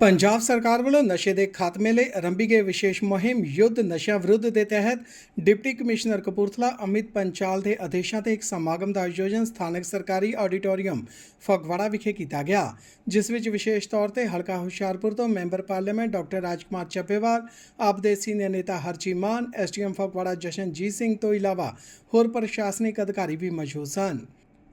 ਪੰਜਾਬ ਸਰਕਾਰ ਵੱਲੋਂ ਨਸ਼ੇ ਦੇ ਖਾਤਮੇ ਲਈ ਆਰੰਭੀ ਗਈ ਵਿਸ਼ੇਸ਼ ਮੁਹਿੰਮ ਯੁੱਧ ਨਸ਼ਾ ਵਿਰੁੱਧ ਦੇ ਤਹਿਤ ਡਿਪਟੀ ਕਮਿਸ਼ਨਰ ਕਪੂਰਥਲਾ, ਅਮਿਤ ਪੰਚਾਲ ਦੇ ਆਦੇਸ਼ਾਂ ਤੇ ਇੱਕ ਸਮਾਗਮ ਦਾ ਆਯੋਜਨ ਸਥਾਨਕ ਸਰਕਾਰੀ ਆਡੀਟੋਰੀਅਮ ਫਗਵਾੜਾ ਵਿਖੇ ਕੀਤਾ ਗਿਆ, ਜਿਸ ਵਿੱਚ ਵਿਸ਼ੇਸ਼ ਤੌਰ ਤੇ ਹਲਕਾ ਹੁਸ਼ਿਆਰਪੁਰ ਤੋਂ member parliament doctor Rajkumar Chabbewal AAP ਦੇ ਸੀਨੀਅਰ ਨੇਤਾ ਹਰਚੀ ਮਾਨ ਐਸਡੀਐਮ ਫਗਵਾੜਾ ਜਸ਼ਨਜੀਤ ਸਿੰਘ ਤੋਂ ਇਲਾਵਾ ਹੋਰ ਪ੍ਰਸ਼ਾਸਨਿਕ ਅਧਿਕਾਰੀ ਵੀ ਮੌਜੂਦ ਸਨ।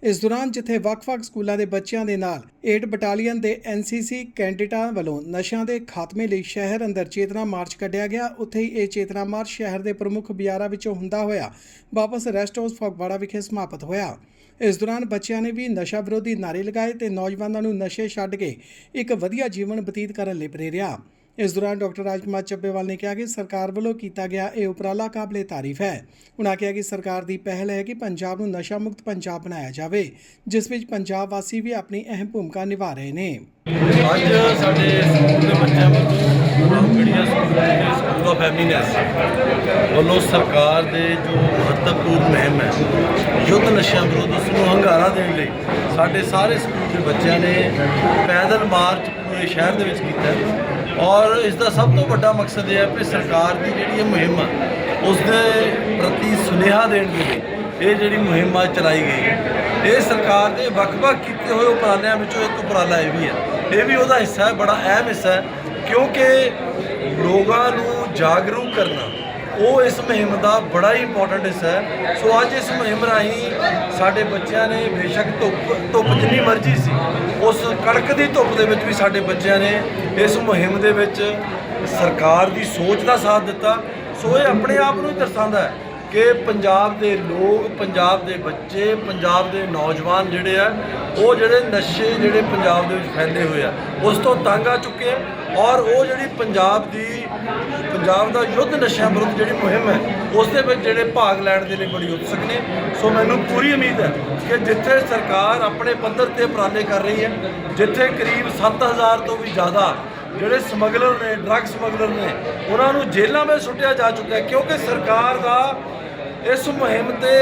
ਇਸ ਦੌਰਾਨ ਜਿੱਥੇ ਵੱਖ-ਵੱਖ ਸਕੂਲਾਂ ਦੇ ਬੱਚਿਆਂ ਦੇ ਨਾਲ 8 ਬਟਾਲੀਅਨ ਦੇ ਐਨਸੀਸੀ ਕੈਂਡੀਡੇਟਾਂ ਵੱਲੋਂ ਨਸ਼ਿਆਂ ਦੇ ਖਾਤਮੇ ਲਈ ਸ਼ਹਿਰ ਅੰਦਰ ਚੇਤਨਾ ਮਾਰਚ ਕੱਢਿਆ ਗਿਆ, ਉੱਥੇ ਹੀ ਇਹ ਚੇਤਨਾ ਮਾਰਚ ਸ਼ਹਿਰ ਦੇ ਪ੍ਰਮੁੱਖ ਬਾਜ਼ਾਰਾਂ ਵਿੱਚੋਂ ਹੁੰਦਾ ਹੋਇਆ, ਵਾਪਸ ਰੈਸਟ ਹਾਊਸ ਫਗਵਾੜਾ ਵਿਖੇ ਸਮਾਪਤ ਹੋਇਆ। ਇਸ ਦੌਰਾਨ ਬੱਚਿਆਂ ਨੇ ਵੀ ਨਸ਼ਾ ਵਿਰੋਧੀ ਨਾਰੇ ਲਗਾਏ ਤੇ ਨੌਜਵਾਨਾਂ ਨੂੰ ਨਸ਼ੇ ਛੱਡ ਕੇ ਇੱਕ ਵਧੀਆ ਜੀਵਨ ਬਤੀਤ ਕਰਨ ਲਈ ਪ੍ਰੇਰਿਆ। ਇਸ ਦੌਰਾਨ ਡਾਕਟਰ ਰਾਜਕੁਮਾਰ ਚੱਬੇਵਾਲ ਨੇ ਕਿਹਾ ਕਿ ਸਰਕਾਰ ਵੱਲੋਂ ਕੀਤਾ ਗਿਆ ਇਹ ਉਪਰਾਲਾ ਕਾਬਲੇ ਤਾਰੀਫ ਹੈ। ਉਨ੍ਹਾਂ ਕਿਹਾ ਕਿ ਸਰਕਾਰ ਦੀ ਪਹਿਲ ਹੈ ਕਿ ਪੰਜਾਬ ਨੂੰ ਨਸ਼ਾ ਮੁਕਤ ਪੰਜਾਬ ਬਣਾਇਆ ਜਾਵੇ, ਜਿਸ ਵਿੱਚ ਪੰਜਾਬ ਵਾਸੀ ਵੀ ਆਪਣੀ ਅਹਿਮ ਭੂਮਿਕਾ ਨਿਭਾ ਰਹੇ ਨੇ। ਅੱਜ ਸਾਡੇ ਸਕੂਲ ਦੇ ਬੱਚਿਆਂ ਵੱਲੋਂ ਗੜੀਆਂ ਸਕੂਲ ਦੇ ਸਕੂਲ ਆਫ ਐਮੀਨੈਂਸ ਵੱਲੋਂ ਸਰਕਾਰ ਦੇ ਜੋ ਮਹੱਤਵਪੂਰਨ ਮੁਹਿੰਮ ਹੈ, ਯੁੱਧ ਨਸ਼ਿਆਂ ਵਿਰੁੱਧ ਉਸ ਨੂੰ ਹੰਗਾਰਾ ਦੇਣ ਲਈ ਸਾਡੇ ਸਾਰੇ ਸਕੂਲ ਦੇ ਬੱਚਿਆਂ ਨੇ ਪੈਦਲ ਮਾਰਚ ਪੂਰੇ ਸ਼ਹਿਰ ਦੇ ਵਿੱਚ ਕੀਤਾ ਹੈ। ਔਰ ਇਸ ਦਾ ਸਭ ਤੋਂ ਵੱਡਾ ਮਕਸਦ ਇਹ ਹੈ ਕਿ ਸਰਕਾਰ ਦੀ ਜਿਹੜੀ ਇਹ ਮੁਹਿੰਮ ਆ ਉਸ ਦੇ ਪ੍ਰਤੀ ਸੁਨੇਹਾ ਦੇਣ ਦੇ ਲਈ ਇਹ ਜਿਹੜੀ ਮੁਹਿੰਮ ਆ ਚਲਾਈ ਗਈ ਹੈ। ਇਹ ਸਰਕਾਰ ਦੇ ਵੱਖ-ਵੱਖ ਕੀਤੇ ਹੋਏ ਉਪਰਾਲਿਆਂ ਵਿੱਚੋਂ ਇੱਕ ਉਪਰਾਲਾ ਇਹ ਵੀ ਹੈ। ਇਹ ਵੀ ਉਹਦਾ ਹਿੱਸਾ ਹੈ, ਬੜਾ ਅਹਿਮ ਹਿੱਸਾ ਹੈ, ਕਿਉਂਕਿ ਲੋਕਾਂ ਨੂੰ ਜਾਗਰੂਕ ਕਰਨਾ ਉਹ ਇਸ ਮੁਹਿੰਮ ਦਾ ਬੜਾ ਹੀ ਇੰਪੋਰਟੈਂਟ ਹਿੱਸਾ ਹੈ। ਸੋ ਅੱਜ ਇਸ ਮੁਹਿੰਮ ਰਾਹੀਂ ਸਾਡੇ ਬੱਚਿਆਂ ਨੇ ਬੇਸ਼ੱਕ ਧੁੱਪ ਧੁੱਪ ਜਿੰਨੀ ਮਰਜ਼ੀ ਸੀ, ਉਸ ਕੜਕਦੀ ਧੁੱਪ ਦੇ ਵਿੱਚ ਵੀ ਸਾਡੇ ਬੱਚਿਆਂ ਨੇ ਇਸ ਮੁਹਿੰਮ ਦੇ ਵਿੱਚ ਸਰਕਾਰ ਦੀ ਸੋਚ ਦਾ ਸਾਥ ਦਿੱਤਾ। ਸੋ ਇਹ ਆਪਣੇ ਆਪ ਨੂੰ ਹੀ ਦਰਸਾਉਂਦਾ ਹੈ ਕਿ ਪੰਜਾਬ ਦੇ ਲੋਕ, ਪੰਜਾਬ ਦੇ ਬੱਚੇ, ਪੰਜਾਬ ਦੇ ਨੌਜਵਾਨ ਜਿਹੜੇ ਆ, ਉਹ ਜਿਹੜੇ ਨਸ਼ੇ ਜਿਹੜੇ ਪੰਜਾਬ ਦੇ ਵਿੱਚ ਫੈਲੇ ਹੋਏ ਆ, ਉਸ ਤੋਂ ਤੰਗ ਆ ਚੁੱਕੇ ਆ ਔਰ ਉਹ ਜਿਹੜੀ ਪੰਜਾਬ ਦੀ, ਪੰਜਾਬ ਦਾ ਯੁੱਧ ਨਸ਼ਿਆਂ ਵਿਰੁੱਧ ਜਿਹੜੀ ਮੁਹਿੰਮ ਹੈ, ਉਸ ਦੇ ਵਿੱਚ ਜਿਹੜੇ ਭਾਗ ਲੈਣ ਦੇ ਲਈ ਬੜੀ ਉਤਸੁਕ ਨੇ। ਸੋ ਮੈਨੂੰ ਪੂਰੀ ਉਮੀਦ ਹੈ ਕਿ ਜਿੱਥੇ ਸਰਕਾਰ ਆਪਣੇ ਪੱਧਰ ਤੇ ਉਪਰਾਲੇ ਕਰ ਰਹੀ ਹੈ, ਜਿੱਥੇ ਕਰੀਬ 7000 ਤੋਂ ਵੀ ਜ਼ਿਆਦਾ ਜਿਹੜੇ ਸਮਗਲਰ ਨੇ ਡਰੱਗ ਸਮਗਲਰ ਨੇ, ਉਹਨਾਂ ਨੂੰ ਜੇਲ੍ਹਾਂ ਵਿੱਚ ਸੁੱਟਿਆ ਜਾ ਚੁੱਕਾ ਹੈ ਕਿਉਂਕਿ ਸਰਕਾਰ ਦਾ ਇਸ ਮੁਹਿੰਮ ਤੇ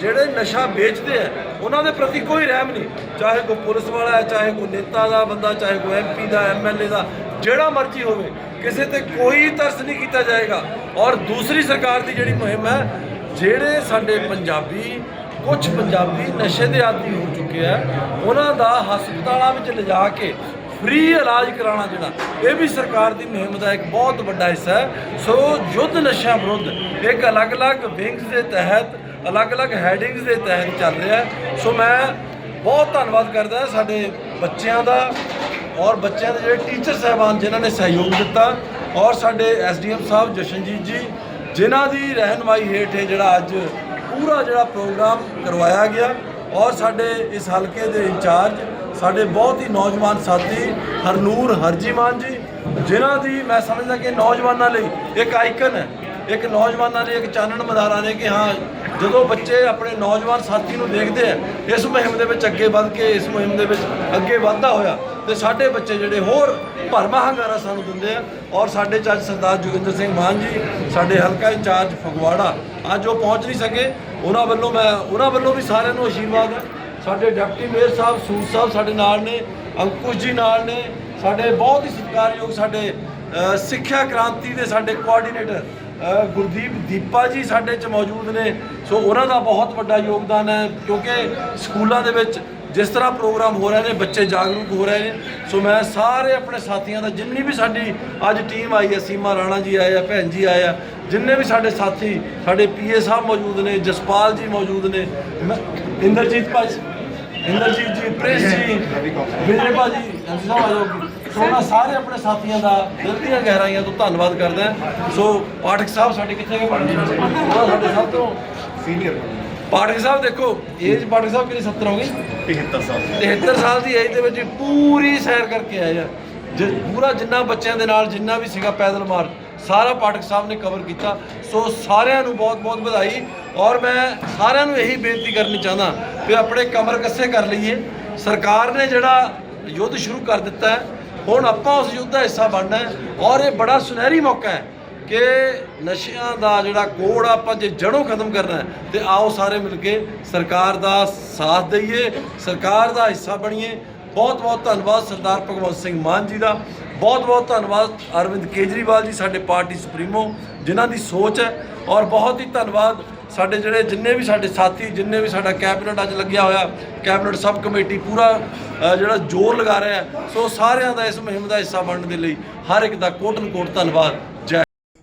ਜਿਹੜੇ ਨਸ਼ਾ ਵੇਚਦੇ ਆ, ਉਹਨਾਂ ਦੇ ਪ੍ਰਤੀ ਕੋਈ ਰਹਿਮ ਨਹੀਂ। ਚਾਹੇ ਕੋਈ ਪੁਲਿਸ ਵਾਲਾ ਹੈ, ਚਾਹੇ ਕੋਈ ਨੇਤਾ ਦਾ ਬੰਦਾ, ਚਾਹੇ ਕੋਈ ਐਮਪੀ ਦਾ ਐਮਐਲਏ ਦਾ, ਜਿਹੜਾ ਮਰਜ਼ੀ ਹੋਵੇ, ਕਿਸੇ ਤੇ ਕੋਈ ਤਰਸ ਨਹੀਂ ਕੀਤਾ ਜਾਏਗਾ। ਔਰ ਦੂਸਰੀ ਸਰਕਾਰ ਦੀ ਜਿਹੜੀ ਮੁਹਿੰਮ ਹੈ, ਜਿਹੜੇ ਸਾਡੇ ਪੰਜਾਬੀ ਕੁਝ ਪੰਜਾਬੀ ਨਸ਼ੇ ਦੇ ਆਦੀ ਹੋ ਚੁੱਕੇ ਆ, ਉਹਨਾਂ ਦਾ ਹਸਪਤਾਲਾਂ ਵਿੱਚ ਲਿਜਾ ਕੇ ਫ੍ਰੀ ਇਲਾਜ ਕਰਾਉਣਾ ਜਿਹੜਾ, ਇਹ ਵੀ ਸਰਕਾਰ ਦੀ ਮੁਹਿੰਮ ਦਾ ਇੱਕ ਬਹੁਤ ਵੱਡਾ ਹਿੱਸਾ ਹੈ। ਸੋ ਯੁੱਧ ਨਸ਼ਿਆਂ ਵਿਰੁੱਧ ਇੱਕ ਅਲੱਗ-ਅਲੱਗ ਵਿੰਗਸ ਦੇ ਤਹਿਤ, ਅਲੱਗ-ਅਲੱਗ ਹੈਡਿੰਗਸ ਦੇ ਤਹਿਤ ਚੱਲ ਰਿਹਾ ਹੈ। ਸੋ ਮੈਂ ਬਹੁਤ ਧੰਨਵਾਦ ਕਰਦਾ ਸਾਡੇ ਬੱਚਿਆਂ ਦਾ ਔਰ ਬੱਚਿਆਂ ਦੇ ਜਿਹੜੇ ਟੀਚਰ ਸਹਿਬਾਨ ਜਿਨ੍ਹਾਂ ਨੇ ਸਹਿਯੋਗ ਦਿੱਤਾ ਔਰ ਸਾਡੇ ਐਸਡੀਐਮ ਸਾਹਿਬ ਜਸ਼ਨਜੀਤ ਜੀ, ਜਿਨ੍ਹਾਂ ਦੀ ਰਹਿਨਮਾਈ ਹੇਠ ਇਹ ਜਿਹੜਾ ਅੱਜ ਪੂਰਾ ਜਿਹੜਾ ਪ੍ਰੋਗਰਾਮ ਕਰਵਾਇਆ ਗਿਆ ਔਰ ਸਾਡੇ ਇਸ ਹਲਕੇ ਦੇ ਇੰਚਾਰਜ ਸਾਡੇ ਬਹੁਤ ਹੀ ਨੌਜਵਾਨ ਸਾਥੀ ਹਰਨੂਰ ਹਰਜੀਮਾਨ ਜੀ, ਜਿਨ੍ਹਾਂ ਦੀ ਮੈਂ ਸਮਝਦਾ ਕਿ ਨੌਜਵਾਨਾਂ ਲਈ ਇੱਕ ਆਈਕਨ ਹੈ, ਇੱਕ ਨੌਜਵਾਨਾਂ ਲਈ ਇੱਕ ਚਾਨਣ ਮਦਾਰਾ ਨੇ ਕਿ ਹਾਂ, ਜਦੋਂ ਬੱਚੇ ਆਪਣੇ ਨੌਜਵਾਨ ਸਾਥੀ ਨੂੰ ਦੇਖਦੇ ਆ, ਇਸ ਮੁਹਿੰਮ ਦੇ ਵਿੱਚ ਅੱਗੇ ਵੱਧ ਕੇ, ਇਸ ਮੁਹਿੰਮ ਦੇ ਵਿੱਚ ਅੱਗੇ ਵਧਦਾ ਹੋਇਆ, ਤੇ ਸਾਡੇ ਬੱਚੇ ਜਿਹੜੇ ਹੋਰ ਭਰਮਾ ਹੰਗਾਰਾ ਸਾਨੂੰ ਦਿੰਦੇ ਆ, ਔਰ ਸਾਡੇ ਜੱਜ ਸਰਦਾਰ ਜੋਗਿੰਦਰ ਸਿੰਘ ਮਾਨ ਜੀ, ਸਾਡੇ ਹਲਕਾ ਇੰਚਾਰਜ ਫਗਵਾੜਾ, ਅੱਜ ਉਹ ਪਹੁੰਚ ਨਹੀਂ ਸਕੇ, ਉਹਨਾਂ ਵੱਲੋਂ ਮੈਂ, ਉਹਨਾਂ ਵੱਲੋਂ ਵੀ ਸਾਰਿਆਂ ਨੂੰ ਆਸ਼ੀਰਵਾਦ ਹੈ। ਸਾਡੇ ਡਿਪਟੀ ਮੇਅਰ ਸਾਹਿਬ ਸੂਦ ਸਾਹਿਬ ਸਾਡੇ ਨਾਲ ਨੇ, ਅੰਕੁਸ਼ ਜੀ ਨਾਲ ਨੇ, ਸਾਡੇ ਬਹੁਤ ਹੀ ਸਤਿਕਾਰਯੋਗ ਸਾਡੇ ਸਿੱਖਿਆ ਕ੍ਰਾਂਤੀ ਦੇ ਸਾਡੇ ਕੋਆਰਡੀਨੇਟਰ ਗੁਰਦੀਪ ਦੀਪਾ ਜੀ ਸਾਡੇ ਚ ਮੌਜੂਦ ਨੇ। ਸੋ ਉਹਨਾਂ ਦਾ ਬਹੁਤ ਵੱਡਾ ਯੋਗਦਾਨ ਹੈ, ਕਿਉਂਕਿ ਸਕੂਲਾਂ ਦੇ ਵਿੱਚ ਜਿਸ ਤਰ੍ਹਾਂ ਪ੍ਰੋਗਰਾਮ ਹੋ ਰਹੇ ਨੇ, ਬੱਚੇ ਜਾਗਰੂਕ ਹੋ ਰਹੇ ਨੇ। ਸੋ ਮੈਂ ਸਾਰੇ ਆਪਣੇ ਸਾਥੀਆਂ ਦਾ, ਜਿੰਨੀ ਵੀ ਸਾਡੀ ਅੱਜ ਟੀਮ ਆਈ ਹੈ, ਸੀਮਾ ਰਾਣਾ ਜੀ ਆਏ ਆ, ਭੈਣ ਜੀ ਆਏ ਆ, ਜਿੰਨੇ ਵੀ ਸਾਡੇ ਸਾਥੀ, ਸਾਡੇ ਪੀਏ ਸਾਹਿਬ ਮੌਜੂਦ ਨੇ, ਜਸਪਾਲ ਜੀ ਮੌਜੂਦ ਨੇ, ਮੈਂ- ਇੰਦਰਜੀਤ ਭਾਈ ਇੰਦਰਜੀਤ ਜੀ ਪ੍ਰਿੰਸ ਜੀ ਵਿਜੇ ਭਾਜੀ ਸਾਹਿਬ ਆਜੋ ਸੋ ਮੈਂ ਸਾਰੇ ਆਪਣੇ ਸਾਥੀਆਂ ਦਾ ਦਿਲ ਦੀਆਂ ਗਹਿਰਾਈਆਂ ਤੋਂ ਧੰਨਵਾਦ ਕਰਦਾ। ਸੋ ਪਾਠਕ ਸਾਹਿਬ ਸਾਡੇ ਕਿੱਥੇ ਗਏ ਸਾਹਿਬ ਉਹ ਸਾਡੇ ਸਭ ਤੋਂ। ਸੀਨੀਅਰ ਪਾਠਕ ਸਾਹਿਬ ਦੇਖੋ ਏਜ ਪਾਠਕ ਸਾਹਿਬ ਕਿੰਨੀ 70 ਹੋ ਗਈ? 73 ਸਾਲ। 73 ਸਾਲ ਦੀ ਏਜ ਦੇ ਵਿੱਚ ਪੂਰੀ ਸੈਰ ਕਰਕੇ ਆਏ ਆ। ਜ- ਪੂਰਾ ਜਿੰਨਾ ਬੱਚਿਆਂ ਦੇ ਨਾਲ ਜਿੰਨਾ ਵੀ ਸੀਗਾ ਪੈਦਲ ਮਾਰਚ ਸਾਰਾ ਪਾਠਕ ਸਾਹਿਬ ਨੇ ਕਵਰ ਕੀਤਾ। ਸੋ ਸਾਰਿਆਂ ਨੂੰ ਬਹੁਤ ਬਹੁਤ ਵਧਾਈ। ਔਰ ਮੈਂ ਸਾਰਿਆਂ ਨੂੰ ਇਹੀ ਬੇਨਤੀ ਕਰਨੀ ਚਾਹੁੰਦਾ ਕਿ ਆਪਣੇ ਕਮਰ ਕੱਸੇ ਕਰ ਲਈਏ। ਸਰਕਾਰ ਨੇ ਜਿਹੜਾ ਯੁੱਧ ਸ਼ੁਰੂ ਕਰ ਦਿੱਤਾ ਹੈ, ਹੁਣ ਆਪਾਂ ਉਸ ਯੁੱਧ ਦਾ ਹਿੱਸਾ ਬਣਨਾ ਹੈ ਔਰ ਇਹ ਬੜਾ ਸੁਨਹਿਰੀ ਮੌਕਾ ਹੈ ਕਿ ਨਸ਼ਿਆਂ ਦਾ ਜਿਹੜਾ ਕੋੜ ਆਪਾਂ ਜੇ ਜੜੋਂ ਖਤਮ ਕਰਨਾ ਹੈ, ਤੇ ਆਓ ਸਾਰੇ ਮਿਲ ਕੇ ਸਰਕਾਰ ਦਾ ਸਾਥ ਦਈਏ, ਸਰਕਾਰ ਦਾ ਹਿੱਸਾ ਬਣੀਏ। ਬਹੁਤ ਬਹੁਤ ਧੰਨਵਾਦ ਸਰਦਾਰ ਭਗਵੰਤ ਸਿੰਘ ਮਾਨ ਜੀ ਦਾ। ਬਹੁਤ ਬਹੁਤ ਧੰਨਵਾਦ ਅਰਵਿੰਦ ਕੇਜਰੀਵਾਲ ਜੀ, ਸਾਡੇ ਪਾਰਟੀ ਸੁਪਰੀਮੋ, ਜਿਨ੍ਹਾਂ ਦੀ ਸੋਚ ਹੈ। ਔਰ ਬਹੁਤ ਹੀ ਧੰਨਵਾਦ ਸਾਡੇ ਜਿਹੜੇ ਜਿੰਨੇ ਵੀ ਸਾਡੇ ਸਾਥੀ, ਜਿੰਨੇ ਵੀ ਸਾਡਾ ਕੈਬਨਿਟ ਅੱਜ ਲੱਗਿਆ ਹੋਇਆ, ਕੈਬਨਿਟ ਸਬ ਕਮੇਟੀ ਪੂਰਾ ਜਿਹੜਾ ਜ਼ੋਰ ਲਗਾ ਰਿਹਾ ਸੋ ਸਾਰਿਆਂ ਦਾ ਇਸ ਮੁਹਿੰਮ ਦਾ ਹਿੱਸਾ ਬਣਨ ਦੇ ਲਈ ਹਰ ਇੱਕ ਦਾ ਕੋਟਨ ਕੋਟ ਧੰਨਵਾਦ। ਜੈ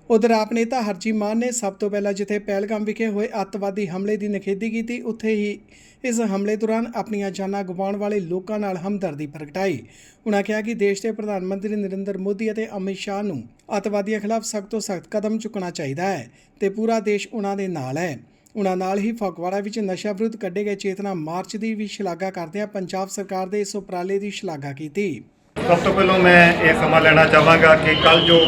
ਉਧਰ ਆਪ ਨੇਤਾ ਹਰਜੀ ਮਾਨ ਨੇ ਸਭ ਤੋਂ ਪਹਿਲਾਂ ਜਿੱਥੇ ਪਹਿਲਗਾਮ ਵਿਖੇ ਹੋਏ ਅੱਤਵਾਦੀ ਹਮਲੇ ਦੀ ਨਿਖੇਧੀ ਕੀਤੀ, ਉੱਥੇ ਹੀ ਇਸ ਹਮਲੇ ਦੌਰਾਨ ਆਪਣੀਆਂ ਜਾਨਾਂ ਗਵਾਉਣ ਵਾਲੇ ਲੋਕਾਂ ਨਾਲ ਹਮਦਰਦੀ ਪ੍ਰਗਟਾਈ। ਉਨ੍ਹਾਂ ਕਿਹਾ ਕਿ ਦੇਸ਼ ਦੇ ਪ੍ਰਧਾਨ ਮੰਤਰੀ ਨਰਿੰਦਰ ਮੋਦੀ ਅਤੇ ਅਮਿਤ ਸ਼ਾਹ ਨੂੰ ਅੱਤਵਾਦੀਆਂ ਖਿਲਾਫ ਸਖਤ ਤੋਂ ਸਖਤ ਕਦਮ ਚੁੱਕਣਾ ਚਾਹੀਦਾ ਹੈ ਤੇ ਪੂਰਾ ਦੇਸ਼ ਉਹਨਾਂ ਦੇ ਨਾਲ ਹੈ। ਉਨ੍ਹਾਂ ਨਾਲ ਹੀ ਫਗਵਾੜਾ ਵਿੱਚ ਨਸ਼ਾ ਵਿਰੁੱਧ ਕੱਢੇ ਗਏ ਚੇਤਨਾ ਮਾਰਚ ਦੀ ਵੀ ਸ਼ਲਾਘਾ ਕਰਦਿਆਂ ਪੰਜਾਬ ਸਰਕਾਰ ਦੇ ਇਸ ਉਪਰਾਲੇ ਦੀ ਸ਼ਲਾਘਾ ਕੀਤੀ। ਸਭ ਤੋਂ ਪਹਿਲਾਂ ਮੈਂ ਇਹ ਸਮਾਂ ਲੈਣਾ ਚਾਹਾਂਗਾ ਕਿ ਕੱਲ ਜੋ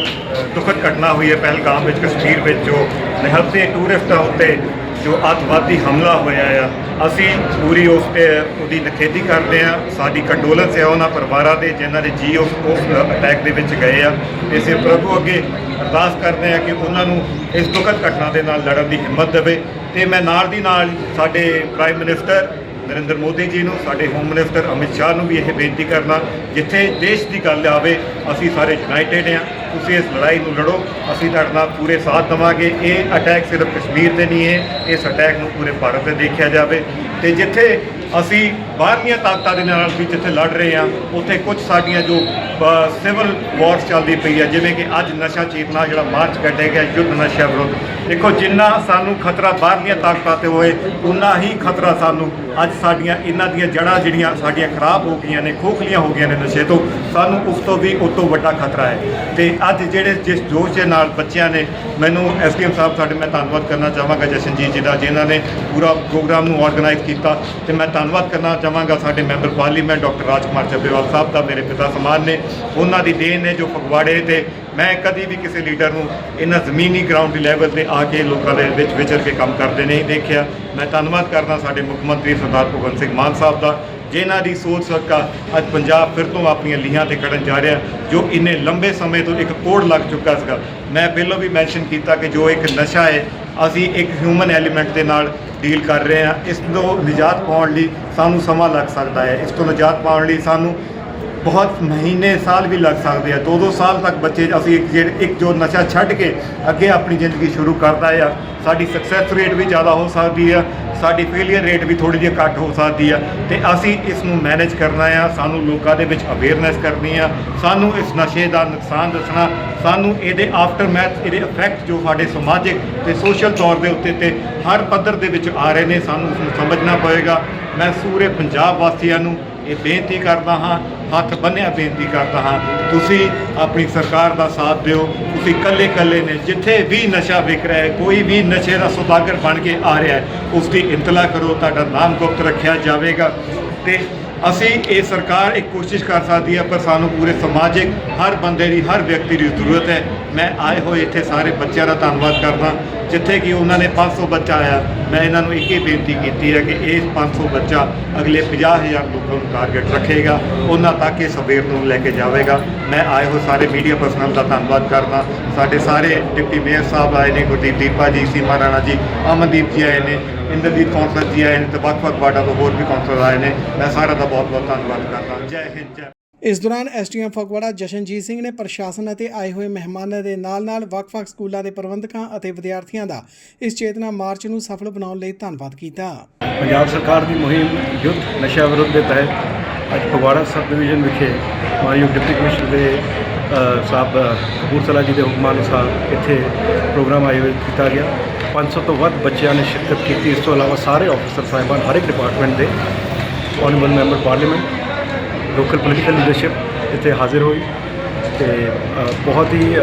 ਦੁਖਦ ਘਟਨਾ ਹੋਈ ਹੈ ਪਹਿਲਗਾਮ ਵਿੱਚ, ਕਸ਼ਮੀਰ ਵਿੱਚ, ਜੋ ਨਿਹੱਥੇ ਟੂਰਿਸਟਾਂ ਉੱਤੇ ਜੋ ਅੱਤਵਾਦੀ ਹਮਲਾ ਹੋਇਆ ਆ, ਅਸੀਂ ਪੂਰੀ ਉਸ ਤੇ, ਉਹਦੀ ਨਿਖੇਧੀ ਕਰਦੇ ਆ ਸਾਡੀ ਕੰਡੋਲੈਂਸ ਹੈ ਉਹਨਾਂ ਪਰਿਵਾਰਾਂ ਦੇ ਜਿਨ੍ਹਾਂ ਦੇ ਜੀ ਉਸ ਉਸ ਅਟੈਕ ਦੇ ਵਿੱਚ ਗਏ ਆ। ਇਸੇ ਪ੍ਰਭੂ ਅੱਗੇ ਅਰਦਾਸ ਕਰਦੇ ਆ ਕਿ ਉਹਨਾਂ ਨੂੰ ਇਸ ਦੁਖਦ ਘਟਨਾ ਦੇ ਨਾਲ ਲੜਨ ਦੀ ਹਿੰਮਤ ਦੇਵੇ ਤੇ ਮੈਂ ਨਾਲ ਦੀ ਨਾਲ ਸਾਡੇ ਪ੍ਰਾਈਮ ਮਿਨਿਸਟਰ ਨਰਿੰਦਰ ਮੋਦੀ ਜੀ ਨੂੰ, ਸਾਡੇ ਹੋਮ ਮਿਨਿਸਟਰ ਅਮਿਤ ਸ਼ਾਹ ਨੂੰ ਵੀ ਇਹ ਬੇਨਤੀ ਕਰਨਾ, ਜਿੱਥੇ ਦੇਸ਼ ਦੀ ਗੱਲ ਆਵੇ, ਅਸੀਂ ਸਾਰੇ ਯੂਨਾਈਟਿਡ ਹਾਂ, ਤੁਸੀਂ ਇਸ ਲੜਾਈ ਨੂੰ ਲੜੋ, ਅਸੀਂ ਤੁਹਾਡੇ ਨਾਲ ਪੂਰੇ ਸਾਥ ਦੇਵਾਂਗੇ। ਇਹ ਅਟੈਕ ਸਿਰਫ ਕਸ਼ਮੀਰ ਤੇ ਨਹੀਂ ਹੈ, ਇਸ ਅਟੈਕ ਨੂੰ ਪੂਰੇ ਭਾਰਤ ਤੇ ਦੇਖਿਆ ਜਾਵੇ। ਤੇ ਜਿੱਥੇ ਅਸੀਂ ਬਾਹਰਲੀਆਂ ਤਾਕਤਾਂ ਦੇ ਨਾਲ ਵੀ ਜਿੱਥੇ ਲੜ ਰਹੇ ਹਾਂ, ਉੱਥੇ ਕੁਝ ਸਾਡੀਆਂ ਜੋ ਸਿਵਲ ਵਾਰਸ ਚੱਲਦੀ ਪਈ ਹੈ, ਜਿਵੇਂ ਕਿ ਅੱਜ ਨਸ਼ਾ ਚੇਤਨਾ ਜਿਹੜਾ ਮਾਰਚ ਕੱਢਿਆ ਗਿਆ, ਯੁੱਧ ਨਸ਼ਾ ਵਿਰੁੱਧ। ਦੇਖੋ, ਜਿੰਨਾ ਸਾਨੂੰ ਖਤਰਾ ਬਾਹਰਲੀਆਂ ਤਾਕਤਾਂ ਤੇ ਹੋਏ, ਉਨਾ ਹੀ ਖਤਰਾ ਸਾਨੂੰ ਅੱਜ ਸਾਡੀਆਂ ਇਹਨਾਂ ਦੀਆਂ ਜੜ੍ਹਾਂ ਜਿਹੜੀਆਂ ਸਾਡੀਆਂ ਖਰਾਬ ਹੋ ਗਈਆਂ ਨੇ, ਖੋਖਲੀਆਂ ਹੋ ਗਈਆਂ ਨੇ ਨਸ਼ੇ ਤੋਂ, ਸਾਨੂੰ ਉਸ ਤੋਂ ਵੀ ਉਸ ਤੋਂ ਵੱਡਾ ਖਤਰਾ ਹੈ। ਤੇ ਅੱਜ ਜਿਹੜੇ ਜਿਸ ਜੋਸ਼ ਦੇ ਨਾਲ ਬੱਚਿਆਂ ਨੇ ਮੈਨੂੰ ਐਸਡੀਐਮ ਸਾਹਿਬ ਸਾਡੇ, ਮੈਂ ਧੰਨਵਾਦ ਕਰਨਾ ਚਾਹਾਂਗਾ ਜਸ਼ਨਜੀਤ ਜੀ ਦਾ, ਜਿਨ੍ਹਾਂ ਨੇ ਪੂਰਾ ਪ੍ਰੋਗਰਾਮ ਨੂੰ ਆਰਗੇਨਾਈਜ਼ ਕੀਤਾ। ਤੇ ਮੈਂ ਧੰਨਵਾਦ ਕਰਨਾ ਚਾਹਾਂਗਾ ਸਾਡੇ member parliament doctor Rajkumar Chabbewal Sahib ਦਾ ਮੇਰੇ ਪਿਤਾ ਸਮਾਨ ਨੇ, ਉਹਨਾਂ ਦੀ ਦੇਣ ਨੇ ਜੋ ਫਗਵਾੜੇ ਤੇ ਮੈਂ ਕਦੀ ਵੀ ਕਿਸੇ ਲੀਡਰ ਨੂੰ ਇਹਨਾਂ ਜ਼ਮੀਨੀ ਗਰਾਊਂਡ ਲੈਵਲ ਤੇ ਆ ਕੇ ਲੋਕਾਂ ਦੇ ਵਿੱਚ ਵਿਚਰ ਕੇ ਕੰਮ ਕਰਦੇ ਨਹੀਂ ਦੇਖਿਆ। ਮੈਂ ਧੰਨਵਾਦ ਕਰਦਾ ਸਾਡੇ ਮੁੱਖ ਮੰਤਰੀ ਸਰਦਾਰ ਭਗਵੰਤ ਸਿੰਘ ਮਾਨ ਸਾਹਿਬ ਦਾ, ਜਿਨ੍ਹਾਂ ਦੀ ਸੋਚ ਸਦਕਾ ਅੱਜ ਪੰਜਾਬ ਫਿਰ ਤੋਂ ਆਪਣੀਆਂ ਲੀਹਾਂ ਤੇ ਖੜਨ ਜਾ ਰਿਹਾ, ਜੋ ਇੰਨੇ ਲੰਬੇ ਸਮੇਂ ਤੋਂ ਇੱਕ ਕੋੜ ਲੱਗ ਚੁੱਕਾ ਸੀਗਾ। ਮੈਂ ਪਹਿਲਾਂ ਵੀ ਮੈਂਸ਼ਨ ਕੀਤਾ ਕਿ ਜੋ ਇੱਕ ਨਸ਼ਾ ਹੈ ਅਸੀਂ ਇੱਕ ਹਿਊਮਨ ਐਲੀਮੈਂਟ ਦੇ ਨਾਲ ਡੀਲ ਕਰ ਰਹੇ ਹਾਂ। ਇਸ ਤੋਂ ਨਿਜਾਤ ਪਾਉਣ ਲਈ ਸਾਨੂੰ ਸਮਾਂ ਲੱਗ ਸਕਦਾ ਹੈ। ਇਸ ਤੋਂ ਨਿਜਾਤ ਪਾਉਣ ਲਈ ਸਾਨੂੰ ਬਹੁਤ ਮਹੀਨੇ, ਸਾਲ ਵੀ ਲੱਗ ਸਕਦੇ ਆ। ਦੋ ਦੋ ਸਾਲ ਤੱਕ ਬੱਚੇ ਅਸੀਂ ਇੱਕ ਜਿਹੜੇ ਇੱਕ ਜੋ ਨਸ਼ਾ ਛੱਡ ਕੇ ਅੱਗੇ ਆਪਣੀ ਜ਼ਿੰਦਗੀ ਸ਼ੁਰੂ ਕਰਦਾ ਆ, ਸਾਡੀ ਸਕਸੈਸ ਰੇਟ ਵੀ ਜ਼ਿਆਦਾ ਹੋ ਸਕਦੀ ਆ। ਸਾਡੀ ਫੇਲੀਅਰ ਰੇਟ ਵੀ ਥੋੜੀ ਜਿਹੀ ਘੱਟ ਹੋ ਸਕਦੀ ਆ ਤੇ ਅਸੀਂ ਇਸ ਨੂੰ ਮੈਨੇਜ ਕਰਨਾ ਆ, ਸਾਨੂੰ ਲੋਕਾਂ ਦੇ ਵਿੱਚ ਅਵੇਅਰਨੈਸ ਕਰਨੀ ਆ, ਸਾਨੂੰ ਇਸ ਨਸ਼ੇ ਦਾ ਨੁਕਸਾਨ ਦੱਸਣਾ, ਸਾਨੂੰ ਇਹਦੇ ਆਫਟਰ ਮੈਥ ਇਹਦੇ ਇਫੈਕਟ ਜੋ ਸਾਡੇ ਸਮਾਜਿਕ ਤੇ ਸੋਸ਼ਲ ਤੌਰ ਦੇ ਉੱਤੇ ਤੇ ਹਰ ਪੱਧਰ ਦੇ ਵਿੱਚ ਆ ਰਹੇ ਨੇ, ਸਾਨੂੰ ਉਸ ਨੂੰ ਸਮਝਣਾ ਪਏਗਾ। ਮੈਂ ਸੂਰੇ ਪੰਜਾਬ ਵਾਸੀਆਂ ਨੂੰ ਇਹ ਬੇਨਤੀ ਕਰਦਾ ਹਾਂ, ਹੱਥ ਬੰਨਿਆ ਬੇਨਤੀ ਕਰਦਾ ਹਾਂ, ਤੁਸੀਂ ਆਪਣੀ ਸਰਕਾਰ ਦਾ ਸਾਥ ਦਿਓ, ਤੁਸੀਂ ਕੱਲੇ ਕੱਲੇ ਨੇ, ਜਿੱਥੇ ਵੀ ਨਸ਼ਾ ਵਿਕ ਰਿਹਾ ਹੈ, ਕੋਈ ਵੀ ਨਸ਼ੇ ਦਾ ਸੁਦਾਗਰ ਬਣ ਕੇ ਆ ਰਿਹਾ ਹੈ ਉਸ ਦੀ ਇੰਤਲਾ ਕਰੋ, ਤੁਹਾਡਾ ਨਾਮ ਗੁਪਤ ਰੱਖਿਆ ਜਾਵੇਗਾ। ਤੇ ਅਸੀਂ ਇਹ ਸਰਕਾਰ ਇੱਕ ਕੋਸ਼ਿਸ਼ ਕਰ ਸਕਦੀ ਹੈ, ਪਰ ਸਾਨੂੰ ਪੂਰੇ ਸਮਾਜਿਕ ਹਰ ਬੰਦੇ ਦੀ, ਹਰ ਵਿਅਕਤੀ ਦੀ ਜ਼ਰੂਰਤ ਹੈ। ਮੈਂ ਆਏ ਹੋਏ ਇੱਥੇ ਸਾਰੇ ਬੱਚਿਆਂ ਦਾ ਧੰਨਵਾਦ ਕਰਦਾ, ਜਿੱਥੇ ਕਿ ਉਹਨਾਂ ਨੇ 500 ਬੱਚਾ ਆਇਆ। ਮੈਂ ਇਹਨਾਂ ਨੂੰ ਇੱਕ ਹੀ ਬੇਨਤੀ ਕੀਤੀ ਹੈ ਕਿ ਇਹ 500 ਬੱਚਾ ਅਗਲੇ 50000 ਲੋਕਾਂ ਨੂੰ ਟਾਰਗੇਟ ਰੱਖੇਗਾ, ਉਹਨਾਂ ਤੱਕ ਇਹ ਸਵੇਰ ਨੂੰ ਲੈ ਕੇ ਜਾਵੇਗਾ। ਮੈਂ ਆਏ ਹੋਏ ਸਾਰੇ ਮੀਡੀਆ ਪਰਸਨਲ ਦਾ ਧੰਨਵਾਦ ਕਰਦਾ। ਸਾਡੇ ਸਾਰੇ ਡਿਪਟੀ ਮੇਅਰ ਸਾਹਿਬ ਆਏ ਨੇ, ਗੁਰਦੀਪ ਦੀਪਾ ਜੀ, ਸੀਮਾ ਰਾਣਾ ਜੀ, ਅਮਨਦੀਪ ਜੀ ਆਏ ਨੇ, ਇੰਦਰਜੀਤ ਕੌਂਸਲਰ ਜੀ ਆਏ ਨੇ ਤੇ ਵੱਖ-ਵੱਖ ਵਾਰਡਾਂ ਤੋਂ ਹੋਰ ਵੀ ਕੌਂਸਲਰ ਆਏ ਨੇ। ਮੈਂ ਸਾਰਿਆਂ ਦਾ ਬਹੁਤ-ਬਹੁਤ ਧੰਨਵਾਦ ਕਰਦਾ। ਜੈ ਹਿੰਦ, ਜੈ ਇਸ ਦੌਰਾਨ ਐਸਟੀਐਮ ਫਗਵਾੜਾ ਜਸ਼ਨਜੀਤ ਸਿੰਘ ਨੇ ਪ੍ਰਸ਼ਾਸਨ ਅਤੇ ਆਏ ਹੋਏ ਮਹਿਮਾਨਾਂ ਦੇ ਨਾਲ-ਨਾਲ ਵੱਖ-ਵੱਖ ਸਕੂਲਾਂ ਦੇ ਪ੍ਰਬੰਧਕਾਂ ਅਤੇ ਵਿਦਿਆਰਥੀਆਂ ਦਾ ਇਸ ਚੇਤਨਾ ਮਾਰਚ ਨੂੰ ਸਫਲ ਬਣਾਉਣ ਲਈ ਧੰਨਵਾਦ ਕੀਤਾ। ਪੰਜਾਬ ਸਰਕਾਰ ਦੀ ਮੁਹਿੰਮ ਯੁੱਧ ਨਸ਼ਾ ਵਿਰੁੱਧ ਦੇ ਤਹਿਤ ਅੱਜ ਫਗਵਾੜਾ ਸਬ ਡਿਵੀਜ਼ਨ ਵਿਖੇ ਮਾਨਯੋਗ ਡਿਪਟੀ ਕਮਿਸ਼ਨਰ ਦੇ ਸਾਹਿਬ ਕਪੂਰਥਲਾ ਜੀ ਦੇ ਹੁਕਮਾਂ ਅਨੁਸਾਰ ਇੱਥੇ ਪ੍ਰੋਗਰਾਮ ਆਯੋਜਿਤ ਕੀਤਾ ਗਿਆ। 500 ਤੋਂ ਵੱਧ ਬੱਚਿਆਂ ਨੇ ਸ਼ਿਰਕਤ ਕੀਤੀ। ਇਸ ਤੋਂ ਇਲਾਵਾ ਸਾਰੇ ਆਫੀਸਰ ਸਾਹਿਬਾਨ, ਹਰ ਇੱਕ ਡਿਪਾਰਟਮੈਂਟ ਦੇ honourable member parliament local political leadership ਇੱਥੇ ਹਾਜ਼ਰ ਹੋਈ ਤੇ ਬਹੁਤ ਹੀ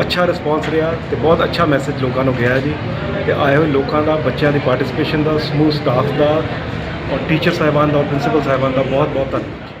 ਅੱਛਾ ਰਿਸਪੌਂਸ ਰਿਹਾ ਤੇ ਬਹੁਤ ਅੱਛਾ ਮੈਸੇਜ ਲੋਕਾਂ ਨੂੰ ਗਿਆ ਜੀ ਤੇ ਆਏ ਹੋਏ ਲੋਕਾਂ ਦਾ, ਬੱਚਿਆਂ ਦੀ ਪਾਰਟਿਸਿਪੇਸ਼ਨ ਦਾ ਸਮੂਹ ਸਟਾਫ ਦਾ ਔਰ ਟੀਚਰ ਸਾਹਿਬਾਨ ਦਾ ਔਰ ਪ੍ਰਿੰਸੀਪਲ ਸਾਹਿਬਾਨ ਦਾ ਬਹੁਤ ਬਹੁਤ ਧੰਨਵਾਦ।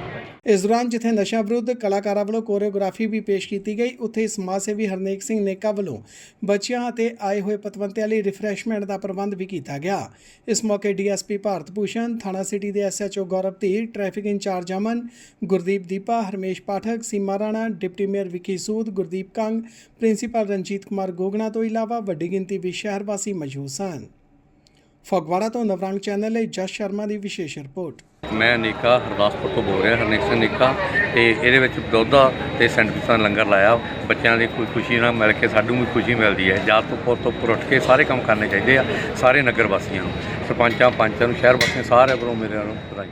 ਇਸ ਦੌਰਾਨ ਜਿੱਥੇ ਨਸ਼ਾ ਵਿਰੁੱਧ ਕਲਾਕਾਰਾਂ ਵੱਲੋਂ ਕੋਰੀਓਗ੍ਰਾਫੀ ਵੀ ਪੇਸ਼ ਕੀਤੀ ਗਈ, ਉੱਥੇ ਸਮਾਜ ਸੇਵੀ ਹਰਨੇਕ ਸਿੰਘ ਨੇਕਾ ਵੱਲੋਂ ਬੱਚਿਆਂ ਅਤੇ ਆਏ ਹੋਏ ਪਤਵੰਤਿਆਂ ਲਈ ਰਿਫਰੈਸ਼ਮੈਂਟ ਦਾ ਪ੍ਰਬੰਧ ਵੀ ਕੀਤਾ ਗਿਆ। ਇਸ ਮੌਕੇ ਡੀਐਸਪੀ ਭਾਰਤ ਭੂਸ਼ਣ ਥਾਣਾ ਸਿਟੀ ਦੇ SHO Gaurav Dhir, traffic in charge Aman, Gurdeep Deepa, Harmesh Pathak, Seema Rana, deputy mayor Vicky Sood, Gurdeep Kang, principal Ranjit Kumar Gogna ਤੋਂ ਇਲਾਵਾ ਵੱਡੀ ਗਿਣਤੀ ਵਿੱਚ ਸ਼ਹਿਰ ਵਾਸੀ ਮੌਜੂਦ ਸਨ। ਫਗਵਾੜਾ ਤੋਂ ਨਵਰੰਗ ਚੈਨਲ ਲਈ ਜਸ ਸ਼ਰਮਾ ਦੀ ਵਿਸ਼ੇਸ਼ ਰਿਪੋਰਟ। ਮੈਂ ਅਨੇਕਾ ਹਰਦਾਸਪੁਰ ਤੋਂ ਬੋਲ ਰਿਹਾ, ਹਰਨੇਕ ਸਿੰਘ ਨੀਕਾ ਤੇ ਇਹਦੇ ਵਿੱਚ ਦੁੱਧ ਤੇ ਸੈਂਡਵਿਚ ਦਾ ਲੰਗਰ ਲਾਇਆ। ਬੱਚਿਆਂ ਦੀ ਕੋਈ ਖੁਸ਼ੀ ਨਾਲ ਮਿਲ ਕੇ ਸਾਨੂੰ ਵੀ ਖੁਸ਼ੀ ਮਿਲਦੀ ਹੈ। ਜਾਤ ਤੋਂ ਪੁਰ ਤੋਂ ਪੁਰ ਉੱਠ ਕੇ ਸਾਰੇ ਕੰਮ ਕਰਨੇ ਚਾਹੀਦੇ ਆ, ਸਾਰੇ ਨਗਰ ਵਾਸੀਆਂ ਨੂੰ। ਸਰਪੰਚਾਂ, ਪੰਚਾਂ ਨੂੰ, ਸ਼ਹਿਰ ਵਾਸੀਆਂ ਸਾਰਿਆਂ ਵੱਲੋਂ ਮੇਰੇ ਵੱਲੋਂ ਵਧਾਈ।